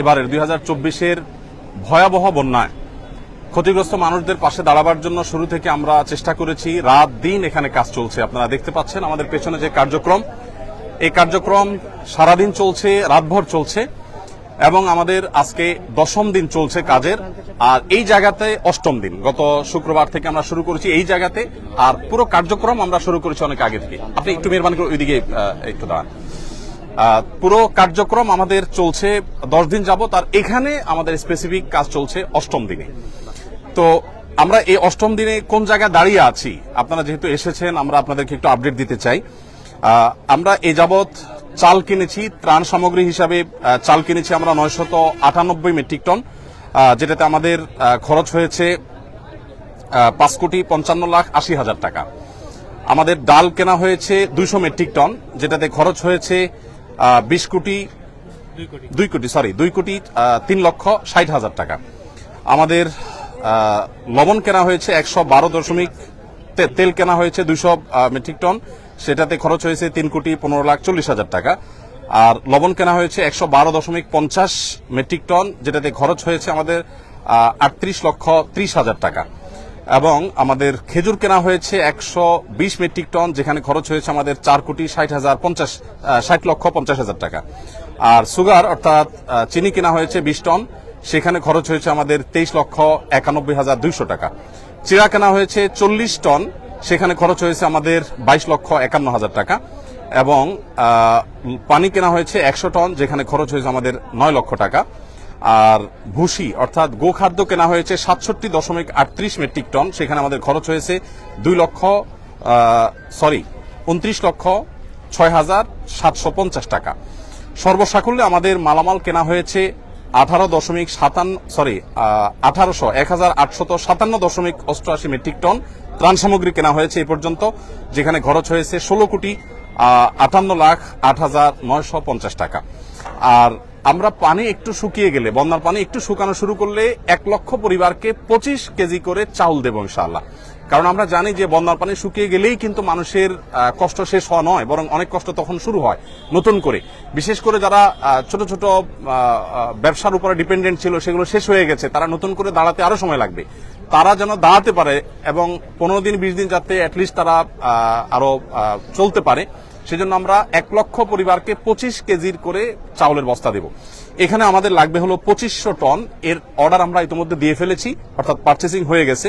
এবারের দুই হাজার চব্বিশের ভয়াবহ বন্যায়। ক্ষতিগ্রস্ত মানুষদের পাশে দাঁড়াবার জন্য শুরু থেকে আমরা চেষ্টা করেছি। রাত দিন এখানে কাজ চলছে। আপনারা দেখতে পাচ্ছেন আমাদের পেছনে যে কার্যক্রম। এই কার্যক্রম সারাদিন চলছে, রাতভর চলছে এবং আমাদের আজকে দশম দিন চলছে কাজের। আর এই জায়গাতে অষ্টম দিন। গত শুক্রবার থেকে আমরা শুরু করেছি এই জায়গাতে। আর পুরো কার্যক্রম আমরা শুরু করেছি অনেক আগে থেকে। আপনি একটু মেহরবানি করে ওইদিকে একটু দাঁড়ান। পুরো কার্যক্রম আমাদের চলছে দশ দিন যাবত আর এখানে আমাদের স্পেসিফিক কাজ চলছে অষ্টম দিনে। তো আমরা এই অষ্টম দিনে কোন জায়গায় দাঁড়িয়ে আছি? আপনারা যেহেতু এসেছেন, আমরা আপনাদেরকে একটু আপডেট দিতে চাই। আমরা এ যাবৎ চাল কিনেছি, ত্রাণ সামগ্রী হিসাবে চাল কিনেছি আমরা নয়শত আটানব্বই মেট্রিক টন যেটাতে আমাদের খরচ হয়েছে পাঁচ কোটি পঞ্চান্ন লাখ আশি হাজার টাকা। আমাদের ডাল কেনা হয়েছে দুইশো মেট্রিক টন, যেটাতে খরচ হয়েছে বিশ কোটি, দুই কোটি সরি দুই কোটি তিন লক্ষ ষাট হাজার টাকা। আমাদের লবণ কেনা হয়েছে একশো বারো দশমিক তেল কেনা হয়েছে দুইশো মেট্রিক টন। সেটাতে খরচ হয়েছে তিন কোটি পনেরো লাখ চল্লিশ হাজার টাকা। আর লবণ কেনা হয়েছে একশো বারো দশমিক পঞ্চাশ মেট্রিক টন, যেটাতে খরচ হয়েছে আমাদের আটত্রিশ লক্ষ ত্রিশ হাজার টাকা। এবং আমাদের খেজুর কেনা হয়েছে একশো বিশ মেট্রিক টন, যেখানে খরচ হয়েছে আমাদের চার কোটি ষাট হাজার পঞ্চাশ ষাট লক্ষ পঞ্চাশ হাজার টাকা। আর সুগার, অর্থাৎ চিনি কেনা হয়েছে বিশ টন, সেখানে খরচ হয়েছে আমাদের তেইশ লক্ষ একানব্বই হাজার দুইশো টাকা। চিরা কেনা হয়েছে চল্লিশ টন, সেখানে খরচ হয়েছে আমাদের বাইশ লক্ষ একান্ন হাজার টাকা। এবং পানি কেনা হয়েছে একশো টন, যেখানে খরচ হয়েছে আমাদের নয় লক্ষ টাকা। আর ভুসি, অর্থাৎ গোখাদ্য কেনা হয়েছে সাতষট্টি দশমিক আটত্রিশ মেট্রিক টন। সেখানে আমাদের খরচ হয়েছে দুই লক্ষ সরি, উনত্রিশ লক্ষ ছয় হাজার সাতশো পঞ্চাশ টাকা। সর্বসাকুল্যে আমাদের মালামাল কেনা হয়েছে আঠারো দশমিক সাতান্ন সরি আঠারোশো, এক হাজার আটশত সাতান্ন দশমিক অষ্টআশি মেট্রিক টন ত্রাণ সামগ্রী কেনা হয়েছে এই পর্যন্ত, যেখানে খরচ হয়েছে ষোলো কোটি আটান্ন লাখ আট হাজার নয়শো পঞ্চাশ টাকা। আর আমরা পানি একটু শুকিয়ে গেলে, বন্যার পানি একটু শুকানো শুরু করলে এক লক্ষ পরিবারকে পঁচিশ কেজি করে চাউল দেবো ইনশাআল্লাহ। কারণ আমরা জানি যে বন্যার পানি শুকিয়ে গেলেই কিন্তু মানুষের কষ্ট শেষ হওয়া নয়, বরং অনেক কষ্ট তখন শুরু হয় নতুন করে। বিশেষ করে যারা ছোট ছোট ব্যবসার উপরে ডিপেন্ডেন্ট ছিল, সেগুলো শেষ হয়ে গেছে, তারা নতুন করে দাঁড়াতে আরও সময় লাগবে। তারা যেন দাঁড়াতে পারে এবং পনেরো দিন, বিশ দিন যাতে অ্যাটলিস্ট তারা আরও চলতে পারে। সেজন্য আমরা এক লক্ষ পরিবারকে পঁচিশ কেজির করে চাউলের বস্তা দেব। এখানে আমাদের লাগবে হলো পঁচিশশো টন। এর অর্ডার আমরা ইতিমধ্যে দিয়ে ফেলেছি, অর্থাৎ পার্চেসিং হয়ে গেছে।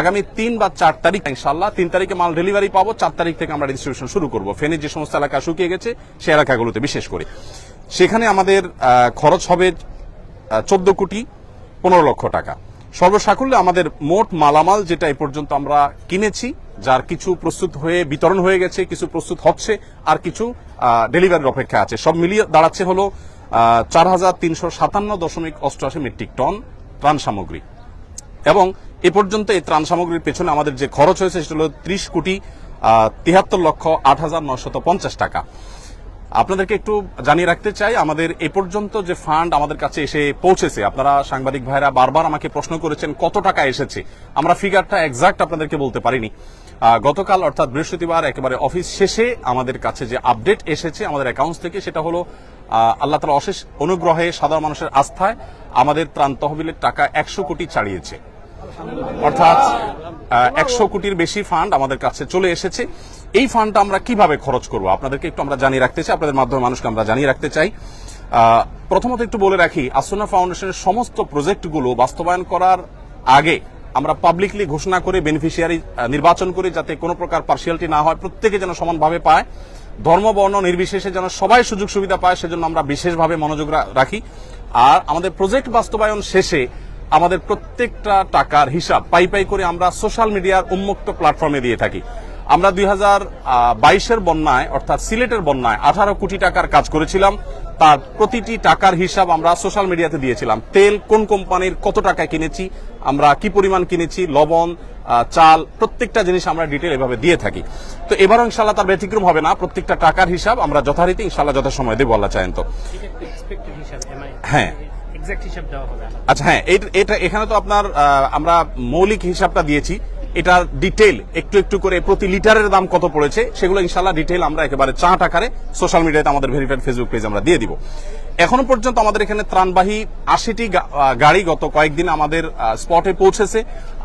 আগামী তিন বা চার তারিখ ইনশাল্লাহ তিন তারিখে মাল ডেলিভারি পাবো, চার তারিখ থেকে আমরা ডিস্ট্রিবিউশন শুরু করব। ফেনীর যে সমস্ত এলাকা শুকিয়ে গেছে সে এলাকাগুলোতে বিশেষ করে। সেখানে আমাদের খরচ হবে চোদ্দ কোটি পনেরো লক্ষ টাকা। সর্বসাকুল্যে আমাদের মোট মালামাল যেটা এই পর্যন্ত আমরা কিনেছি যার কিছু প্রস্তুত হয়ে বিতরণ হয়ে গেছে, কিছু প্রস্তুত হচ্ছে, আর কিছু ডেলিভারির অপেক্ষা আছে। সব মিলিয়ে দাঁড়াচ্ছে হলো চার হাজার তিনশো সাতান্ন দশমিক অষ্টআশি মেট্রিক টন ত্রাণ সামগ্রী। এবং এ পর্যন্ত এই ত্রাণ সামগ্রীর পেছনে আমাদের যে খরচ হয়েছে, সেটা হলো ত্রিশ কোটি তিয়াত্তর লক্ষ আট হাজার নশত পঞ্চাশ টাকা। আপনাদেরকে একটু জানিয়ে রাখতে চাই, আমাদের এ পর্যন্ত যে ফান্ড আমাদের কাছে এসে পৌঁছেছে, আপনারা সাংবাদিক ভাইরা বারবার আমাকে প্রশ্ন করেছেন, কত টাকা এসেছে? আমরা ফিগারটা এক্সাক্ট আপনাদেরকে বলতে পারিনি। গতকাল অর্থাৎ বৃহস্পতিবার একেবারে অফিস শেষে আমাদের কাছে যে আপডেট এসেছে আমাদের অ্যাকাউন্টস থেকে, সেটা হলো আল্লাহ তালা অশেষ অনুগ্রহে সাধারণ মানুষের আস্থায় আমাদের ত্রাণ তহবিলের টাকা একশো কোটি ছাড়িয়েছে অর্থাৎ একশো কোটির বেশি ফান্ড আমাদের কাছে চলে এসেছে। এই ফান্ডটা আমরা কীভাবে খরচ করব? আপনাদেরকে একটু আমরা জানিয়ে রাখতে চাই, আপনাদের মাধ্যমে মানুষকে আমরা জানিয়ে রাখতে চাই। প্রথমত একটু বলে রাখি আসনা ফাউন্ডেশনের সমস্ত প্রজেক্টগুলো বাস্তবায়ন করার আগে আমরা পাবলিকলি ঘোষণা করে বেনিফিশিয়ারি নির্বাচন করি যাতে কোনো প্রকার পার্সিয়ালিটি না হয়, প্রত্যেকে যেন সমানভাবে পায়। ধর্ম, বর্ণ নির্বিশেষে যেন সবাই সুযোগ সুবিধা পায়, সেজন্য আমরা বিশেষভাবে মনোযোগ রাখি। আর আমাদের প্রজেক্ট বাস্তবায়ন শেষে আমাদের প্রত্যেকটা টাকার হিসাব পাই পাই করে আমরা সোশ্যাল মিডিয়ার উন্মুক্ত প্ল্যাটফর্মে দিয়ে থাকি। আমরা দুই হাজার বাইশের বন্যায়, অর্থাৎ সিলেটের বন্যায় আঠারো কোটি টাকার কাজ করেছিলাম। তার প্রতিটি টাকার হিসাব আমরা সোশ্যাল মিডিয়াতে দিয়েছিলাম। তেল কোন কোম্পানির কত টাকায় কিনেছি আমরা কি পরিমাণ কিনেছি লবণ চাল প্রত্যেকটা জিনিস আমরা ডিটেল এভাবে দিয়ে থাকি। তো এবারও ইনশাল্লাহ তার ব্যতিক্রম হবে না প্রত্যেকটা টাকার হিসাব আমরা যথারীতি ইনশাল্লাহ যথাসময় দেবো আল্লাহ চায়েন তো। হ্যাঁ। আচ্ছা হ্যাঁ এটা এখানে তো আপনার আমরা মৌলিক হিসাবটা দিয়েছি। এটার ডিটেল একটু একটু করে প্রতি লিটারের দাম কত পড়েছে, সেগুলো ইনশাল্লাহ ডিটেল আমরা একেবারে চাট আকারে সোশ্যাল মিডিয়াতে আমাদের ভেরিফাইড ফেসবুক পেজ আমরা দিয়ে দিব। এখনও পর্যন্ত আমাদের এখানে ত্রাণবাহী আশিটি গাড়ি গত কয়েকদিন আমাদের স্পটে পৌঁছেছে।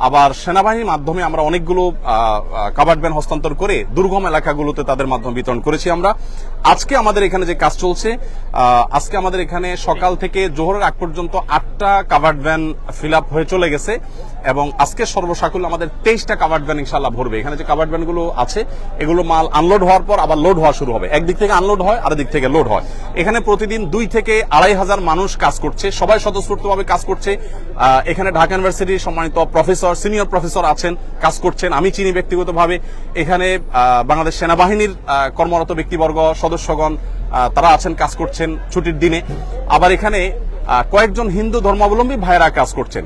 আবার সেনাবাহিনীর মাধ্যমে আমরা অনেকগুলো কাভার্ড ব্যান হস্তান্তর করে দুর্গম এলাকাগুলোতে তাদের মাধ্যমে বিতরণ করেছি আমরা। আজকে আমাদের এখানে যে কাজ চলছে আজকে আমাদের এখানে সকাল থেকে জোহরের আগ পর্যন্ত আটটা কাভার্ড ভ্যান ফিল আপ হয়ে চলে গেছে। এবং আজকে সর্বসাকুল আমাদের তেইশটা কাভার্ড ভ্যান ইনশাল্লাহ ভরবে। এখানে যে কাভার্ড ভ্যানগুলো আছে, এগুলো মাল আনলোড হওয়ার পর আবার লোড হওয়া শুরু হবে। একদিক থেকে আনলোড হয় আর দিক থেকে লোড হয়। এখানে প্রতিদিন দুই থেকে আড়াই হাজার মানুষ কাজ করছে, সবাই স্বতঃস্ফূর্তভাবে কাজ করছে। এখানে ঢাকা ইউনিভার্সিটির সম্মানিত প্রফেসর সিনিয়র প্রফেসর আছেন, কাজ করছেন। আমি চিনি ব্যক্তিগতভাবে। এখানে বাংলাদেশ সেনাবাহিনীর কর্মরত ব্যক্তিবর্গ, সদস্যগণ তারা আছেন, কাজ করছেন ছুটির দিনে। আবার এখানে কয়েকজন হিন্দু ধর্মাবলম্বী ভাইয়েরা কাজ করছেন।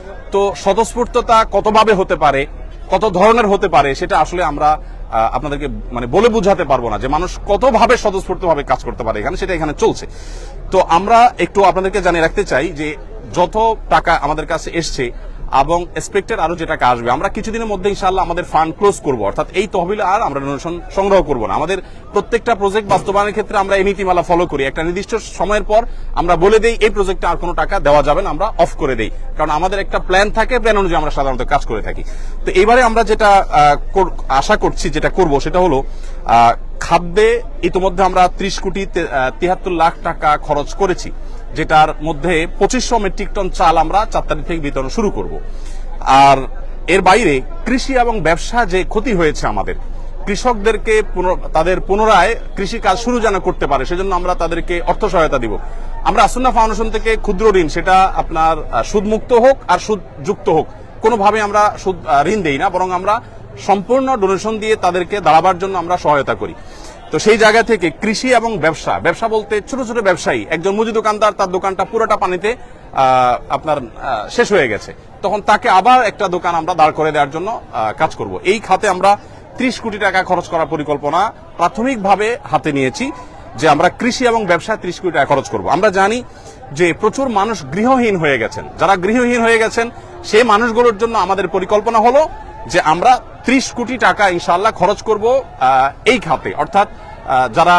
তো স্বতঃস্ফূর্ততা কতভাবে হতে পারে, কত ধরনের হতে পারে, সেটা আসলে আমরা আপনাদেরকে মানে বলে বুঝাতে পারব না যে মানুষ কতভাবে স্বতঃস্ফূর্তভাবে কাজ করতে পারে এখানে, সেটা এখানে চলছে। তো আমরা একটু আপনাদেরকে জানিয়ে রাখতে চাই যে যত টাকা আমাদের কাছে এসছে এবং এক্সপেক্টেড আরও যেটা আসবে। আমরা কিছুদিনের মধ্যে ইনশাআল্লাহ আমাদের ফান্ড ক্লোজ করব। অর্থাৎ এই তহবিল আর আমরা ডোনেশন সংগ্রহ করব না। আমাদের প্রত্যেকটা প্রজেক্ট বাস্তবায়নের ক্ষেত্রে আমরা এই নীতিমালা ফলো করি। একটা নির্দিষ্ট সময়ের পর আমরা বলে দেই, এই প্রজেক্টে আর কোনো টাকা দেওয়া যাবে না, আমরা অফ করে দেই। কারণ আমাদের একটা প্ল্যান থাকে প্ল্যান অনুযায়ী আমরা সাধারণত কাজ করে থাকি। তো এবারে আমরা যেটা আশা করছি যেটা করব সেটা হলো খাদ্যে ইতিমধ্যে আমরা ত্রিশ কোটি তিয়াত্তর লাখ টাকা খরচ করেছি। যেটার মধ্যে পঁচিশশো মেট্রিক টন চাল আমরা চার তারিখ থেকে বিতরণ শুরু করব। আর এর বাইরে কৃষি এবং ব্যবসা যে ক্ষতি হয়েছে আমাদের, কৃষকদেরকে তাদের পুনরায় কৃষি কাজ শুরু যেন করতে পারে, সেজন্য আমরা তাদেরকে অর্থ সহায়তা দিব। আমরা আসুন্না ফাউন্ডেশন থেকে ক্ষুদ্র ঋণ, সেটা আপনার সুদমুক্ত হোক আর সুদযুক্ত হোক, কোনোভাবে আমরা সুদ ঋণ দেই না, বরং আমরা সম্পূর্ণ ডোনেশন দিয়ে তাদেরকে দাঁড়াবার জন্য আমরা সহায়তা করি। তো সেই জায়গা থেকে কৃষি এবং ব্যবসা ব্যবসা বলতে ছোট ছোট ব্যবসায়ী, একজন মুদি দোকানদার, তার দোকানটা পুরোটা পানিতে আপনার শেষ হয়ে গেছে। তখন তাকে আবার একটা দোকান আমরা দাঁড় করে দেওয়ার জন্য কাজ করব। এই খাতে আমরা ত্রিশ কোটি টাকা খরচ করার পরিকল্পনা প্রাথমিকভাবে হাতে নিয়েছি যে আমরা কৃষি এবং ব্যবসায় ত্রিশ কোটি টাকা খরচ করব। আমরা জানি যে প্রচুর মানুষ গৃহহীন হয়ে গেছেন। যারা গৃহহীন হয়ে গেছেন, সেই মানুষগুলোর জন্য আমাদের পরিকল্পনা হলো যে আমরা ত্রিশ কোটি টাকা ইনশাল্লাহ খরচ করব এই খাতে। অর্থাৎ যারা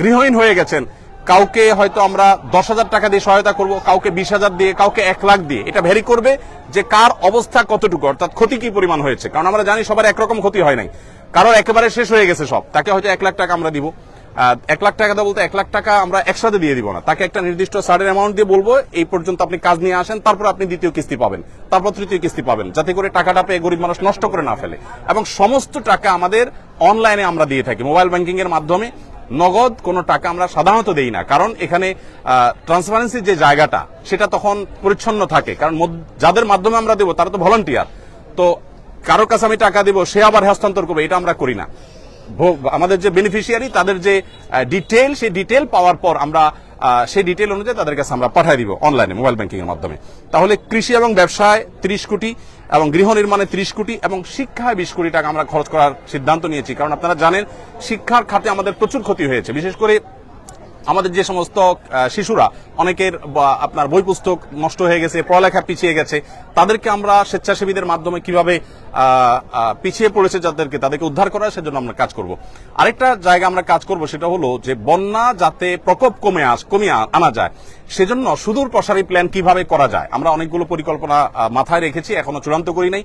গৃহহীন হয়ে গেছেন, কাউকে হয়তো আমরা দশ হাজার টাকা দিয়ে সহায়তা করব, কাউকে বিশ হাজার দিয়ে, কাউকে এক লাখ দিয়ে। এটা ভ্যারি করবে যে কার অবস্থা কতটুকু, অর্থাৎ ক্ষতি কি পরিমাণ হয়েছে। কারণ আমরা জানি সবার একরকম ক্ষতি হয় নাই। কারোর একেবারে শেষ হয়ে গেছে সব। তাকে হয়তো এক লাখ টাকা আমরা দিব। এক লাখ টাকা বলতে এক লাখ টাকা আমরা একসাথে দিয়ে দিব না। তাকে একটা নির্দিষ্ট সার্টেন অ্যামাউন্ট দিয়ে বলব, এই পর্যন্ত আপনি কাজ নিয়ে আসেন, তারপর আপনি দ্বিতীয় কিস্তি পাবেন, তারপর তৃতীয় কিস্তি পাবেন, যাতে করে টাকাটা পেয়ে গরিব মানুষ নষ্ট করে না ফেলে। এবং সমস্ত টাকা আমাদের অনলাইনে আমরা দিয়ে থাকি মোবাইল ব্যাংকিং এর মাধ্যমে। নগদ কোনো টাকা আমরা সাধারণত দেই না, কারণ এখানে ট্রান্সপারেন্সির যে জায়গাটা, সেটা তখন পরিচ্ছন্ন থাকে। কারণ যাদের মাধ্যমে আমরা দেবো, তারা তো ভলান্টিয়ার তো কারোর কাছে আমি টাকা দিব, সে আবার হস্তান্তর করবে, এটা আমরা করি না। আমাদের যে বেনিফিশিয়ারি তাদের যে ডিটেল সেই ডিটেল পাওয়ার পর আমরা সেই ডিটেল অনুযায়ী তাদের কাছে আমরা পাঠিয়ে দিব অনলাইনে মোবাইল ব্যাংকিং এর মাধ্যমে। তাহলে কৃষি এবং ব্যবসায় ত্রিশ কোটি এবং গৃহ নির্মাণে ত্রিশ কোটি এবং শিক্ষায় বিশ কোটি টাকা আমরা খরচ করার সিদ্ধান্ত নিয়েছি। কারণ আপনারা জানেন, শিক্ষার খাতে আমাদের প্রচুর ক্ষতি হয়েছে। বিশেষ করে আমাদের যে সমস্ত শিশুরা, অনেকের আপনার বই পুস্তক নষ্ট হয়ে গেছে, পড়ালেখা পিছিয়ে গেছে, তাদেরকে আমরা স্বেচ্ছাসেবীদের মাধ্যমে কীভাবে পিছিয়ে পড়েছে যাদেরকে, তাদেরকে উদ্ধার করা, সেজন্য আমরা কাজ করব। আরেকটা জায়গা আমরা কাজ করব, সেটা হলো যে বন্যা যাতে প্রকোপ কমে আস, কমিয়ে আনা যায় সেজন্য সুদূর প্রসারী প্ল্যান কীভাবে করা যায়? আমরা অনেকগুলো পরিকল্পনা মাথায় রেখেছি, এখনও চূড়ান্ত করি নাই।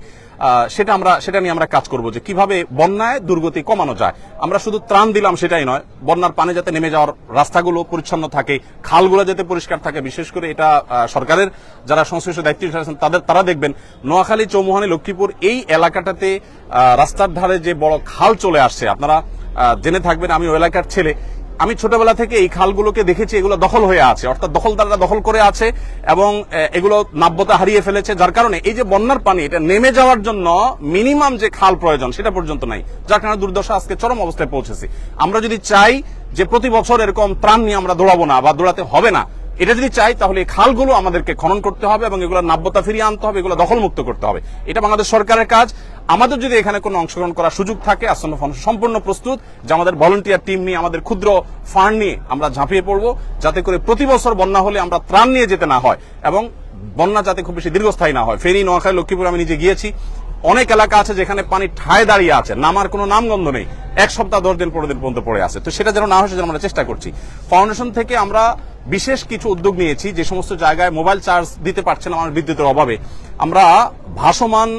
সেটা আমরা, সেটা নিয়ে আমরা কাজ করব যে কীভাবে বন্যায় দুর্গতি কমানো যায়। আমরা শুধু ত্রাণ দিলাম সেটাই নয়, বন্যার পানি যাতে নেমে যাওয়ার রাস্তাগুলো পরিচ্ছন্ন থাকে, খালগুলো যাতে পরিষ্কার থাকে, বিশেষ করে এটা সরকারের যারা সংশ্লিষ্ট দায়িত্ব আছেন, তাদের, তারা দেখবেন নোয়াখালী, চৌমুহানি, লক্ষ্মীপুর এই এলাকাটাতে রাস্তার ধারে যে বড় খাল চলে আসছে, আপনারা জেনে থাকবেন, আমি ওই এলাকার ছেলে আমি ছোটবেলা থেকে এই খালগুলোকে দেখেছি, এগুলো দখল হয়ে আছে। অর্থাৎ দখলদাররা দখল করে আছে এবং এগুলো নাব্যতা হারিয়ে ফেলেছে, যার কারণে এই যে বন্যার পানি, এটা নেমে যাওয়ার জন্য মিনিমাম যে খাল প্রয়োজন, সেটা পর্যন্ত নাই। যার কারণে দুর্দশা আজকে চরম অবস্থায় পৌঁছেছে। আমরা যদি চাই যে প্রতি বছর এরকম ত্রাণ নিয়ে আমরা দৌড়াবো না বা দৌড়াতে হবে না, এটা যদি চাই, তাহলে এই খালগুলো আমাদেরকে খনন করতে হবে এবং এগুলো নাব্যতা ফিরিয়ে আনতে হবে, এগুলো দখলমুক্ত করতে হবে। এটা বাংলাদেশ সরকারের কাজ। আমাদের যদি এখানে কোনো অংশগ্রহণ করার সুযোগ থাকে, আসন্ন ফাউন্ডেশন সম্পূর্ণ প্রস্তুত, যে আমাদের ভলেন্টিয়ার টিম নিয়ে, আমাদের ক্ষুদ্র ফান্ড নিয়ে আমরা ঝাঁপিয়ে পড়ব, যাতে করে প্রতি বছর বন্যা হলে আমরা ত্রাণ নিয়ে যেতে না হয় এবং বন্যা যাতে খুব বেশি দীর্ঘস্থায়ী না হয়। ফেনী, নোয়াখালী, লক্ষ্মীপুর আমি নিজে গিয়েছি। অনেক এলাকা আছে যেখানে পানি ঠায় দাঁড়িয়ে আছে। নামার কোনো নামগন্ধ নেই। এক সপ্তাহ দশ দিন পনেরো দিন পর্যন্ত পড়ে আছে। তো সেটা যেন না হয়, সেজন্য আমরা চেষ্টা করছি। ফাউন্ডেশন থেকে আমরা বিশেষ কিছু উদ্যোগ নিয়েছি, যে সমস্ত জায়গায় মোবাইল চার্জ দিতে পারছে না আমার বিদ্যুতের অভাবে। আমরা ভাসমান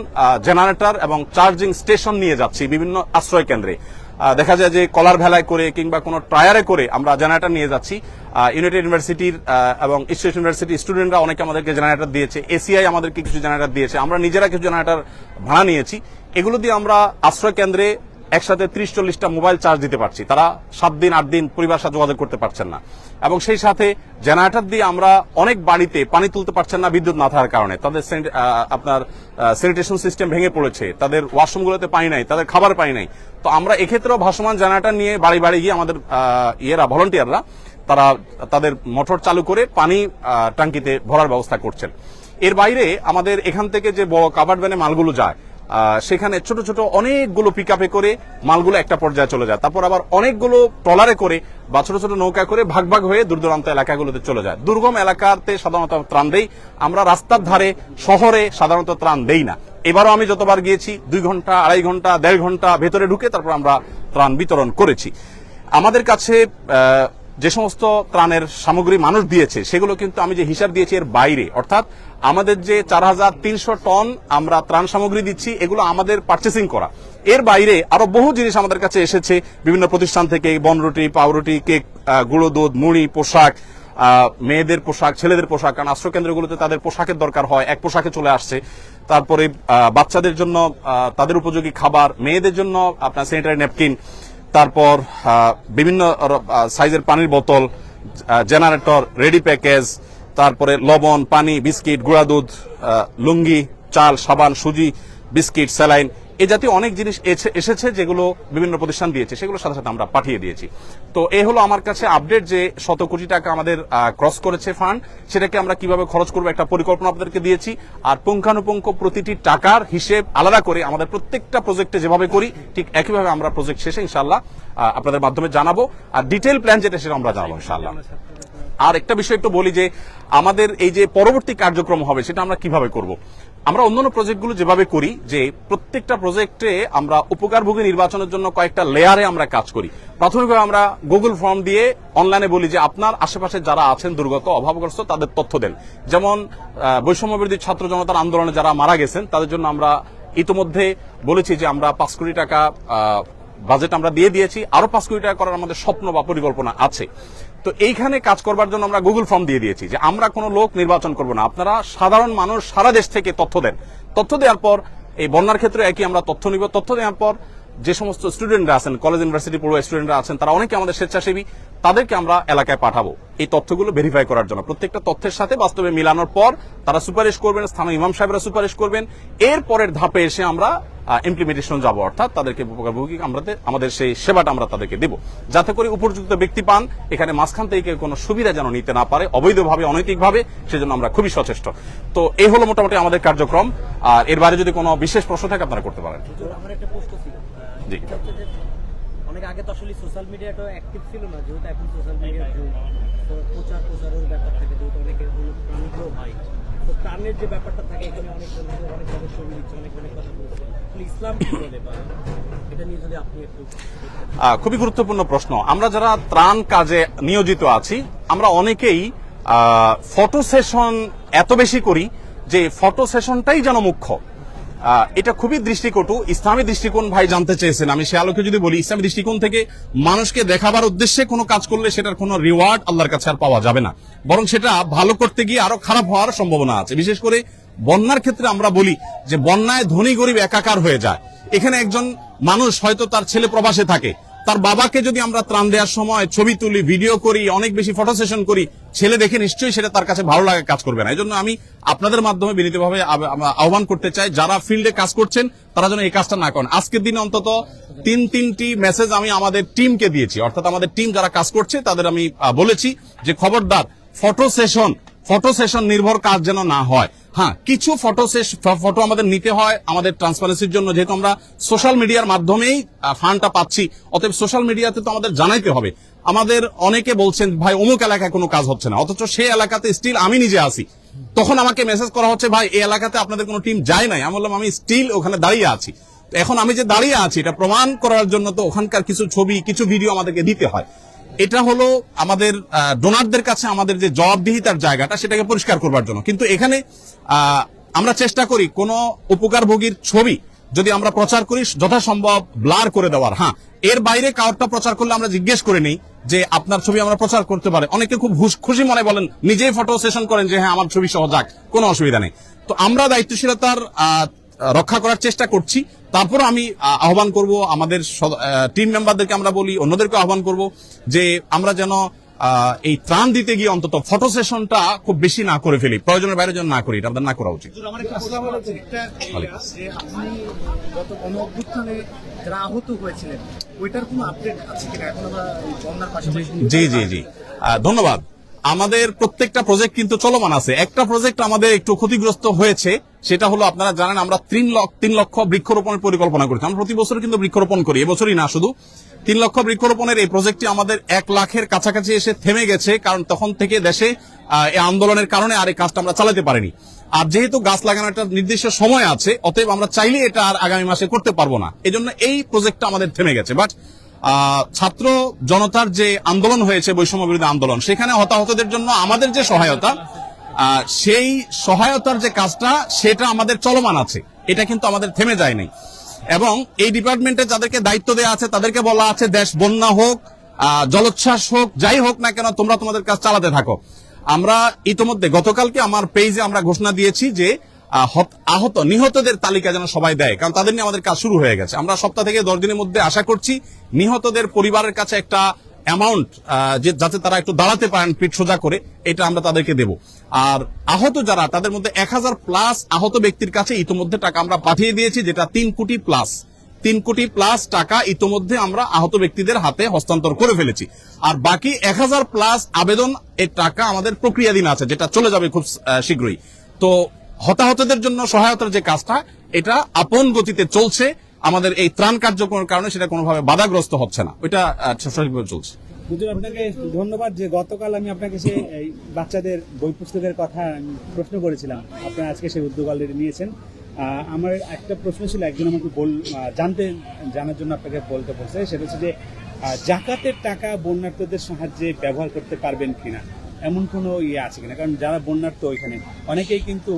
জেনারেটর এবং চার্জিং স্টেশন নিয়ে যাচ্ছি বিভিন্ন আশ্রয় কেন্দ্রে। দেখা যায় যে কলার ভেলায় করে কিংবা কোনো টায়ারে করে আমরা জেনারেটর নিয়ে যাচ্ছি। ইউনাইটেড ইউনিভার্সিটির এবং ইস্ট ইউনিভার্সিটি স্টুডেন্টরা অনেকে আমাদেরকে জেনারেটর দিয়েছে। এসিআই আমাদেরকে কিছু জেনারেটর দিয়েছে। আমরা নিজেরা কিছু জেনারেটর ভাড়া নিয়েছি। এগুলো দিয়ে আমরা আশ্রয় কেন্দ্রে একসাথে ত্রিশ চল্লিশটা মোবাইল চার্জ দিতে পারছি। তারা সাত দিন, আট দিন পরিবার সাথে যোগাযোগ করতে পারছেন না। এবং সেই সাথে জেনারেটর দিয়ে আমরা অনেক বাড়িতে পানি তুলতে পারছেন না বিদ্যুৎ না থাকার কারণে। তাদের আপনার স্যানিটেশন সিস্টেম ভেঙে পড়েছে। তাদের ওয়াশরুমগুলোতে পানি নাই, তাদের খাবার পানি নাই। তো আমরা এক্ষেত্রেও ভাসমান জেনারেটর নিয়ে বাড়ি বাড়ি গিয়ে আমাদের ইয়েরা ভলেন্টিয়াররা তারা তাদের মোটর চালু করে পানি টাঙ্কিতে ভরার ব্যবস্থা করছেন। এর বাইরে আমাদের এখান থেকে যে বড় কাভার্ড ভ্যানে মালগুলো যায় সেখানে ছোট ছোট অনেকগুলো পিক করে মালগুলো একটা পর্যায়ে চলে যায়। তারপর আবার অনেকগুলো ট্রলারে করে বা ছোট ছোট নৌকা করে ভাগ ভাগ হয়ে দূর দূরান্ত এলাকাগুলোতে চলে যায়। দুর্গম এলাকাতে সাধারণত ত্রাণ দেই। আমরা রাস্তার ধারে শহরে সাধারণত ত্রাণ দেই না। এবারও আমি যতবার গিয়েছি, দুই ঘণ্টা, আড়াই ঘণ্টা, দেড় ঘণ্টা ভেতরে ঢুকে তারপর আমরা ত্রাণ বিতরণ করেছি। আমাদের কাছে যে সমস্ত ত্রাণের সামগ্রী মানুষ দিয়েছে, সেগুলো কিন্তু আমি যে হিসাব দিয়েছি এর বাইরে। অর্থাৎ আমাদের যে চার হাজার তিনশো টন আমরা ত্রাণ সামগ্রী দিচ্ছি, এগুলো আমাদের পার্চেসিং করা। এর বাইরে আরও বহু জিনিস আমাদের কাছে এসেছে, বিভিন্ন প্রতিষ্ঠান থেকে বনরুটি পাউরুটি কেক গুঁড়ো দুধ, মুড়ি, পোশাক মেয়েদের পোশাক, ছেলেদের পোশাক, কারণ আশ্রয় কেন্দ্রগুলোতে তাদের পোশাকের দরকার হয়, এক পোশাকে চলে আসছে। তারপরে বাচ্চাদের জন্য তাদের উপযোগী খাবার, মেয়েদের জন্য আপনার স্যানিটারি ন্যাপকিন তারপর বিভিন্ন সাইজের পানির বোতল জেনারেটর রেডি প্যাকেজ তারপরে লবণ, পানি, বিস্কিট, গুঁড়া দুধ লুঙ্গি, চাল, সাবান, সুজি, বিস্কিট, স্যালাইন এই জাতীয় অনেক জিনিস এসে- এসেছে যেগুলো বিভিন্ন প্রতিষ্ঠান দিয়েছে সেগুলো সাথে সাথে আমরা পাঠিয়ে দিয়েছি। তো এ হলো আমার কাছে আপডেট যে শত কোটি টাকা আমাদের ক্রস করেছে ফান্ড সেটাকে আমরা কীভাবে খরচ করব একটা পরিকল্পনা আপনাদেরকে দিয়েছি। আর পুঙ্খানুপুঙ্খ প্রতিটি টাকার হিসেব আলাদা করে আমাদের প্রত্যেকটা প্রজেক্টে যেভাবে করি, ঠিক একইভাবে আমরা প্রজেক্ট শেষে ইনশাল্লাহ আপনাদের মাধ্যমে জানাব। আর ডিটেল প্ল্যান যেটা সেটা আমরা জানাব ইনশাল্লাহ আর একটা বিষয় একটু বলি যে, আমাদের এই যে পরবর্তী কার্যক্রম হবে, সেটা আমরা কীভাবে করব? আমরা অন্যান্য প্রজেক্টগুলো যেভাবে করি, যে প্রত্যেকটা প্রজেক্টে আমরা উপকারভোগী নির্বাচনের জন্য কয়েকটা লেয়ারে আমরা কাজ করি। প্রাথমিকভাবে আমরা গুগল ফর্ম দিয়ে অনলাইনে বলি যে আপনার আশেপাশে যারা আছেন দুর্গত, অভাবগ্রস্ত, তাদের তথ্য দেন। যেমন বৈষম্যবিরোধী ছাত্র জনতার আন্দোলনে যারা মারা গেছেন, তাদের জন্য আমরা ইতিমধ্যে বলেছি যে আমরা পাঁচ কোটি টাকা বাজেট আমরা দিয়ে দিয়েছি। আরও পাঁচ কোটি টাকা করার আমাদের স্বপ্ন বা পরিকল্পনা আছে। তো এইখানে কাজ করবার জন্য আমরা গুগল ফর্ম দিয়ে দিয়েছি যে আমরা কোনো লোক নির্বাচন করব না। আপনারা সাধারণ মানুষ সারা দেশ থেকে তথ্য দেন। তথ্য দেওয়ার পর এই বন্যার ক্ষেত্রে একই আমরা তথ্য নিব। তথ্য দেওয়ার পর যে সমস্ত স্টুডেন্টরা আছেন কলেজ ইউনিভার্সিটি পড়ুয়া স্টুডেন্টরা আছেন, তারা অনেকে আমাদের স্বেচ্ছাসেবী, তাদেরকে আমরা এলাকায় পাঠাবো। এই তথ্যগুলো ভেরিফাই করার জন্য। প্রত্যেকটা তথ্যের সাথে বাস্তবে মিলানোর পর তারা সুপারিশ করবেন, স্থানীয় ইমাম সাহেবরা সুপারিশ করবেন। এর পরের ধাপে এসে আমরা ইমপ্লিমেন্টেশন যাব, অর্থাৎ তাদেরকে উপকারভোগী আমাদের আমাদের সেই সেবাটা আমরা তাদেরকে দেব। যাতে করে উপযুক্ত ব্যক্তি পান, এখানে মাঝখান থেকে কোনো সুবিধা যেন নিতে না পারে, অবৈধভাবে, অনৈতিকভাবে, সেজন্য আমরা খুবই সচেষ্ট। তো এই হলো মোটামুটি আমাদের কার্যক্রম। আর এর বাইরে যদি কোনো বিশেষ প্রশ্ন থাকে, আপনারা করতে পারেন। আমার একটা প্রশ্ন ছিল। জি। অনেক আগে তো আসলে সোশ্যাল মিডিয়াটা অ্যাক্টিভ ছিল না যেহেতু এখন সোশ্যাল মিডিয়ার যুগ তো প্রচার প্রচারের ব্যাপার থাকে যেহেতু প্রাণীগুলো হয়। তো প্রাণের যে ব্যাপারটা থাকে এখানে অনেক অনেক ছবি দিচ্ছে অনেক অনেক কথা বলছে। ইসলাম কি বলে বা এটা নিয়ে যদি আপনি একটু খুবই গুরুত্বপূর্ণ প্রশ্ন। আমরা যারা ত্রাণ কাজে নিয়োজিত আছি আমরা অনেকেই ফটো সেশন এত বেশি করি যে ফটো সেশনটাই যেন মুখ্য। এটা খুবই দৃষ্টিকটু, ইসলামী দৃষ্টিকোণ ভাই জানতে চেয়েছেন। আমি সে আলোকে যদি বলি, ইসলামী দৃষ্টিকোণ থেকে মানুষকে দেখাবার উদ্দেশ্যে কোনো কাজ করলে সেটার কোনো রিওয়ার্ড আল্লাহর কাছে আর পাওয়া যাবে না। বরং সেটা ভালো করতে গিয়ে আরও খারাপ হওয়ার সম্ভাবনা আছে। বিশেষ করে বন্যার ক্ষেত্রে আমরা বলি যে, বন্যায় ধনী গরিব একাকার হয়ে যায়। এখানে একজন মানুষ হয়তো তার ছেলে প্রবাসে থাকে। তার বাবাকে যদি আমরা ত্রাণ দেওয়ার সময় ছবি তুলি ভিডিও করি, অনেক বেশি ফটো সেশন করি, ছেলে দেখে নিশ্চয়ই সেটা তার কাছে ভালো লাগে, কাজ করবে না। এই জন্য আমি আপনাদের মাধ্যমে বিনীতভাবে আহ্বান করতে চাই, যারা ফিল্ডে কাজ করছেন, তারা যেন এই কাজটা না করেন। আজকের দিনে অন্তত তিন, তিনটি মেসেজ আমি আমাদের টিমকে দিয়েছি। অর্থাৎ আমাদের টিম যারা কাজ করছে, তাদের আমি বলেছি যে, খবরদার ফটো সেশন ফটো সেশন নির্ভর কাজ যেন না হয়। হ্যাঁ কিছু ফটো ফটো আমাদের নিতে হয় আমাদের ট্রান্সপারেন্সির জন্য। যেহেতু আমরা সোশ্যাল মিডিয়ার মাধ্যমেই ফান্ডটা পাচ্ছি, অতএব সোশ্যাল মিডিয়াতে তো আমাদের জানাইতে হবে। আমাদের অনেকে বলছেন, ভাই, অমুক এলাকায় কোনো কাজ হচ্ছে না। অথচ সেই এলাকাতে স্টিল আমি নিজে আছি। তখন আমাকে মেসেজ করা হচ্ছে, ভাই, এই এলাকাতে আপনাদের কোনো টিম যায় নাই। আমি বললাম, আমি স্টিল ওখানে দাঁড়িয়ে আছি। এখন আমি যে দাঁড়িয়ে আছি, এটা প্রমাণ করার জন্য তো ওখানকার কিছু ছবি, কিছু ভিডিও আমাদেরকে দিতে হয়। এটা হলো আমাদের ডোনারদের কাছে আমাদের যে জবাবদিহিতার জায়গাটা, সেটাকে পরিষ্কার করবার জন্য। কিন্তু এখানে আমরা চেষ্টা করি কোন উপকারভোগীর ছবি যদি আমরা প্রচার করি, যথাসম্ভব ব্লার করে দেওয়ার। হ্যাঁ এর বাইরে কাউরটা প্রচার করলে আমরা জিজ্ঞেস করে নেই যে আপনার ছবি আমরা প্রচার করতে পারে। অনেকে খুব খুশি মনে বলেন, নিজেই ফটো সেশন করেন যে হ্যাঁ আমার ছবি সহ যাক, কোনো অসুবিধা নেই। তো আমরা দায়িত্বশীলতার রক্ষা করার চেষ্টা করছি। তারপর আমি আহ্বান করব আমাদের টিম মেম্বারদেরকে আমরা বলি অন্যদেরকে আহ্বান করব যে আমরা যেন এই ত্রাণ দিতে গিয়ে অন্তত ফটো সেশনটা খুব বেশি না করে ফেলি। প্রয়োজনের বাইরে যেন না করি এটা আমাদের না করা উচিত। জি জি জি। ধন্যবাদ। আমাদের প্রত্যেকটা প্রজেক্ট কিন্তু চলমান আছে। একটা প্রজেক্ট আমাদের একটু ক্ষতিগ্রস্ত হয়েছে, সেটা হলো আপনারা জানেন আমরা তিন লক্ষ তিন লক্ষ বৃক্ষরোপণের পরিকল্পনা করেছি। আমরা প্রতি বছর কিন্তু বৃক্ষরোপণ করি, এবছরই না শুধু। তিন লক্ষ বৃক্ষরোপণের এই প্রজেক্টটি আমাদের এক লাখের কাছাকাছি এসে থেমে গেছে, কারণ তখন থেকে দেশে এই আন্দোলনের কারণে আর এই কাজটা আমরা চালাতে পারিনি। আর যেহেতু গাছ লাগানোর একটা নির্দিষ্ট সময় আছে, অতএব আমরা চাইলে এটা আর আগামী মাসে করতে পারব না। এই এই প্রজেক্টটা আমাদের থেমে গেছে। বাট ছাত্র জনতার যে আন্দোলন হয়েছে, বৈষম্য বিরোধী আন্দোলন, সেখানে হতাহতদের জন্য আমাদের যে সহায়তা সেই সহায়তার যে কাজটা, সেটা আমাদের চলমান আছে। এটা কিন্তু আমাদের থেমে যায় নাই। এবং এই ডিপার্টমেন্টে যাদেরকে দায়িত্ব দেওয়া আছে, তাদেরকে বলা আছে, দেশ বন্যা হোক জলোচ্ছ্বাস হোক, যাই হোক না কেন, তোমরা তোমাদের কাজ চালাতে থাকো। আমরা ইতোমধ্যে, গতকালকে আমার পেজে আমরা ঘোষণা দিয়েছি যে আহত, নিহতদের তালিকা যেন সবাই দেয়, কারণ তাদের নিয়ে আমাদের কাজ শুরু হয়ে গেছে। আমরা সপ্তাহ থেকে দশ দিনের মধ্যে আশা করছি নিহতদের পরিবারের কাছে একটা অ্যামাউন্ট যে যাতে তারা একটু দাঁড়াতে পারেন পিঠ সোজা করে, এটা আমরা তাদেরকে দেব। আর আহত যারা, তাদের মধ্যে এক হাজার প্লাস আহত ব্যক্তির কাছে ইতোমধ্যে টাকা আমরা পাঠিয়ে দিয়েছি, যেটা তিন কোটি প্লাস তিন কোটি প্লাস টাকা ইতোমধ্যে আমরা আহত ব্যক্তিদের হাতে হস্তান্তর করে ফেলেছি। আর বাকি এক হাজার প্লাস আবেদন এর টাকা আমাদের প্রক্রিয়াধীন আছে, যেটা চলে যাবে খুব শীঘ্রই। তো হতাহতদের জন্য সহায়তার যে কাজটা, এটা আপন গতিতে চলছে। আমাদের এই ত্রাণ কার্যক্রমের কারণে সেটা কোনোভাবে বাধাগ্রস্ত হচ্ছে না। ওইটা সঠিকভাবে চলছে। আপনাকে ধন্যবাদ যে গতকাল আমি আপনাকে সেই বাচ্চাদের বই পুস্তকের কথা প্রশ্ন করেছিলাম। আপনারা আজকে সেই উদ্যোগ অলরেডি নিয়েছেন। আমার একটা প্রশ্ন ছিল, একজন আমাকে বল জানতে, জানার জন্য আপনাকে বলতে বলছে। সেটা হচ্ছে যে জাকাতের টাকা বন্যার্থদের সাহায্যে ব্যবহার করতে পারবেন কিনা? এমন কোনো ইয়ে আছে কিনা? কারণ যারা বন্যার্থ ওইখানে, অনেকেই কিন্তু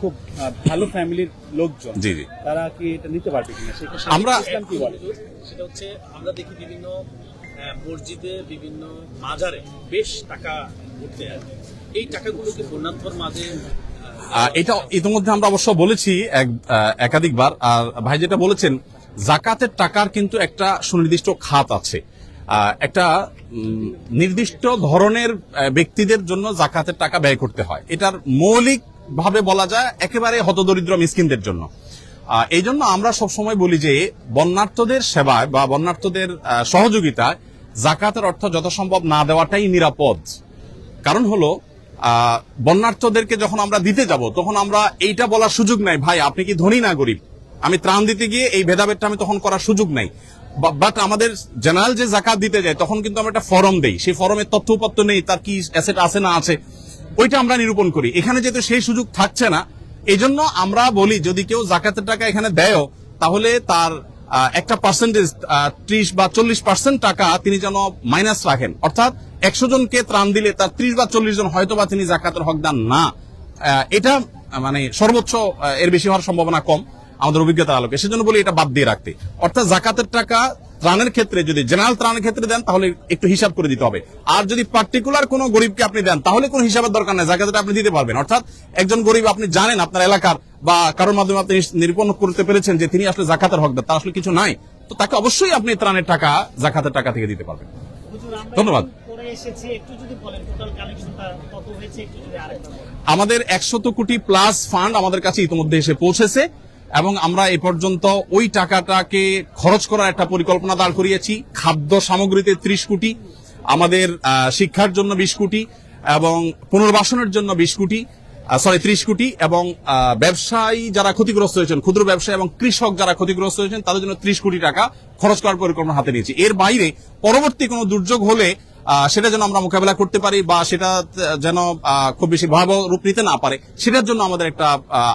খুব ভালো ফ্যামিলির লোকজন জি জি। তারা কি এটা নিতে পারবে কিনা? সেটা আমরা- কি বলে? সেটা হচ্ছে আমরা দেখি বিভিন্ন মসজিদে বিভিন্ন মাজারে বেশ টাকা ঘুরতে এই টাকাগুলোকে বন্যাত্মর মাঝে এটা ইতিমধ্যে আমরা অবশ্য বলেছি এক একাধিকবার। আর ভাই যেটা বলেছেন জাকাতের টাকার কিন্তু একটা সুনির্দিষ্ট খাত আছে। একটা নির্দিষ্ট ধরনের ব্যক্তিদের জন্য জাকাতের টাকা ব্যয় করতে হয়। এটার মৌলিক ভাবে বলা যায়, একেবারে হতদরিদ্র মিসকিনদের জন্য। এই জন্য আমরা সবসময় বলি যে, বন্যার্থদের সেবায় বা বন্যার্থদের সহযোগিতায় জাকাতের অর্থ যথাসম্ভব না দেওয়াটাই নিরাপদ। কারণ হলো বন্যার্থদেরকে যখন আমরা দিতে যাব, তখন আমরা এইটা বলার সুযোগ নাই, ভাই, আপনি কি ধনী না গরিব? আমি ত্রাণ দিতে গিয়ে এই ভেদাভেদটা আমি তখন করার সুযোগ নাই। বাট আমাদের জেনারেল যে জাকাত দিতে যায়, তখন কিন্তু আমরা একটা ফরম দেই। সেই ফরমের তথ্য উপাত্ত নেই, তার কি অ্যাসেট আছে না আছে। ওইটা আমরা নিরূপণ করি। এখানে যেহেতু সেই সুযোগ থাকছে না এই জন্য আমরা বলি, যদি কেউ জাকাতের টাকা এখানে দেয় তাহলে তার একটা পার্সেন্টেজ ত্রিশ বা চল্লিশ পার্সেন্ট টাকা তিনি যেন মাইনাস রাখেন। অর্থাৎ একশো জনকে ত্রাণ দিলে তার ত্রিশ বা চল্লিশ জন হয়তো বা তিনি জাকাতের হকদার না। এটা মানে সর্বোচ্চ এর বেশি হওয়ার সম্ভাবনা কম আমাদের অভিজ্ঞতার আলোকে। সেজন্য বলি এটা বাদ দিয়ে রাখতে। অর্থাৎ জাকাতের টাকা ত্রাণের ক্ষেত্রে যদি জেনারেল ত্রাণের ক্ষেত্রে দেন তাহলে একটু হিসাব করে দিতে হবে। আর যদি পার্টিকুলার কোনো গরিবকে আপনি দেন তাহলে কোনো হিসাবের দরকার নেই জাকাতটা আপনি দিতে পারবেন। অর্থাৎ একজন গরিব আপনি জানেন আপনার এলাকার বা কারোর মাধ্যমে আপনি নিরূপণ করতে পেরেছেন যে তিনি আসলে জাকাতের হকদার তার আসলে কিছু নাই। তো তাকে অবশ্যই আপনি ত্রাণের টাকা জাকাতের টাকা থেকে দিতে পারবেন। ধন্যবাদ। আমাদের একশত কোটি প্লাস ফান্ড আমাদের কাছে ইতিমধ্যে এসে পৌঁছেছে। এবং আমরা এ পর্যন্ত ওই টাকাটাকে খরচ করার একটা পরিকল্পনা দাঁড় করিয়েছি। খাদ্য সামগ্রীতে ত্রিশ কোটি, আমাদের শিক্ষার জন্য বিশ কোটি এবং পুনর্বাসনের জন্য বিশ কোটি সরি ত্রিশ কোটি এবং ব্যবসায়ী যারা ক্ষতিগ্রস্ত হয়েছেন, ক্ষুদ্র ব্যবসায়ী এবং কৃষক যারা ক্ষতিগ্রস্ত হয়েছেন, তাদের জন্য ত্রিশ কোটি টাকা খরচ করার পরিকল্পনা হাতে নিয়েছি। এর বাইরে পরবর্তী কোনো দুর্যোগ হলে সেটা যেন আমরা মোকাবেলা করতে পারি বা সেটা যেন খুব বেশি ভয়াবহ রূপ নিতে না পারে। সেটার জন্য আমাদের একটা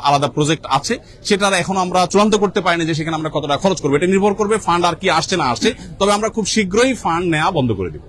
আলাদা প্রজেক্ট আছে। সেটার এখন আমরা চূড়ান্ত করতে পারিনি যে সেখানে আমরা কতটা খরচ করব। এটা নির্ভর করবে ফান্ড আর কি আসছে না আসছে। তবে আমরা খুব শীঘ্রই ফান্ড নেওয়া বন্ধ করে দিব।